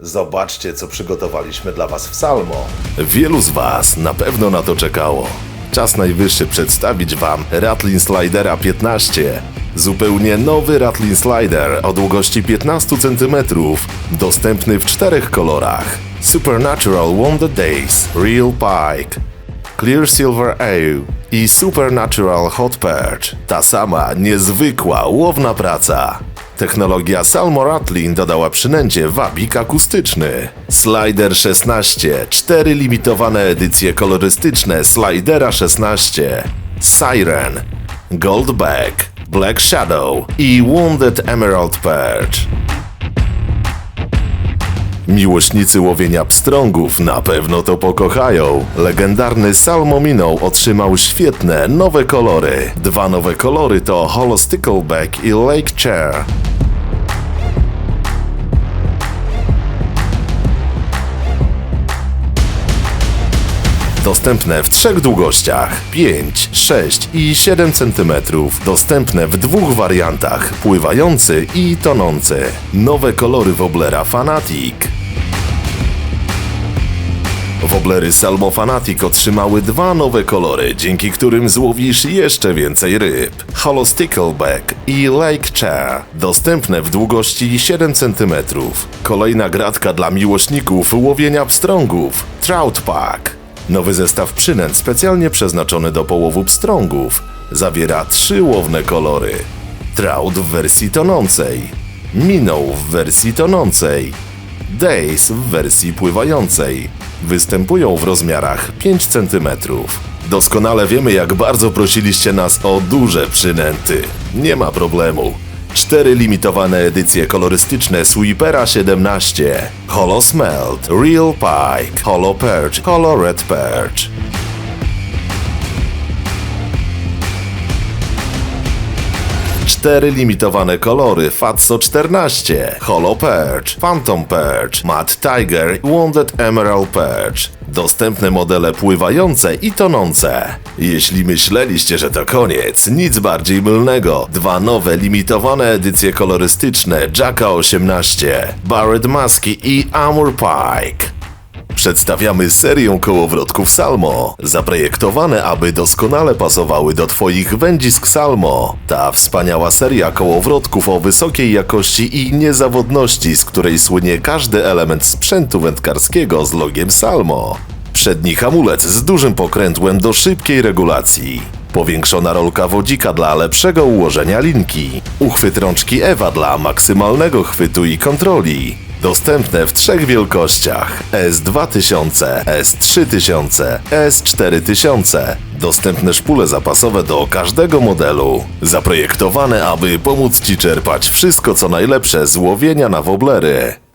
Zobaczcie, co przygotowaliśmy dla Was w Salmo. Wielu z Was na pewno na to czekało. Czas najwyższy przedstawić Wam Ratlin Slidera 15. Zupełnie nowy Ratlin Slider o długości 15 cm, dostępny w czterech kolorach. Supernatural Wonder Days, Real Pike, Clear Silver Ale i Supernatural Hot Perch. Ta sama niezwykła łowna praca. Technologia Salmo Ratlin dodała przynęcie wabik akustyczny. Slider 16, cztery limitowane edycje kolorystyczne Slidera 16, Siren, Goldback, Black Shadow i Wounded Emerald Perch. Miłośnicy łowienia pstrągów na pewno to pokochają. Legendarny Salmo Minnow otrzymał świetne, nowe kolory. Dwa nowe kolory to Hollow Stickleback i Lake Chair. Dostępne w trzech długościach 5, 6 i 7 cm. Dostępne w dwóch wariantach pływający i tonący. Nowe kolory woblera Fanatic. Woblery Salmo Fanatic otrzymały dwa nowe kolory, dzięki którym złowisz jeszcze więcej ryb. Hollow Stickleback i Lake Chair, dostępne w długości 7 cm. Kolejna gratka dla miłośników łowienia pstrągów, Trout Pack. Nowy zestaw przynęt specjalnie przeznaczony do połowu pstrągów. Zawiera trzy łowne kolory. Trout w wersji tonącej, Minnow w wersji tonącej, Days w wersji pływającej. Występują w rozmiarach 5 cm. Doskonale wiemy, jak bardzo prosiliście nas o duże przynęty. Nie ma problemu. Cztery limitowane edycje kolorystyczne Sweepera 17, Holo Smelt, Real Pike, Holo Perch, Holo Red Perch. Cztery limitowane kolory Fatso 14, Holo Perch, Phantom Perch, Mad Tiger i Wounded Emerald Perch. Dostępne modele pływające i tonące. Jeśli myśleliście, że to koniec, nic bardziej mylnego. Dwa nowe limitowane edycje kolorystyczne Jacka 18, Barrett Maski i Amur Pike. Przedstawiamy serię kołowrotków Salmo, zaprojektowane, aby doskonale pasowały do Twoich wędzisk Salmo. Ta wspaniała seria kołowrotków o wysokiej jakości i niezawodności, z której słynie każdy element sprzętu wędkarskiego z logiem Salmo. Przedni hamulec z dużym pokrętłem do szybkiej regulacji. Powiększona rolka wodzika dla lepszego ułożenia linki. Uchwyt rączki Ewa dla maksymalnego chwytu i kontroli. Dostępne w trzech wielkościach S2000, S3000, S4000. Dostępne szpule zapasowe do każdego modelu. Zaprojektowane, aby pomóc Ci czerpać wszystko co najlepsze z łowienia na woblery.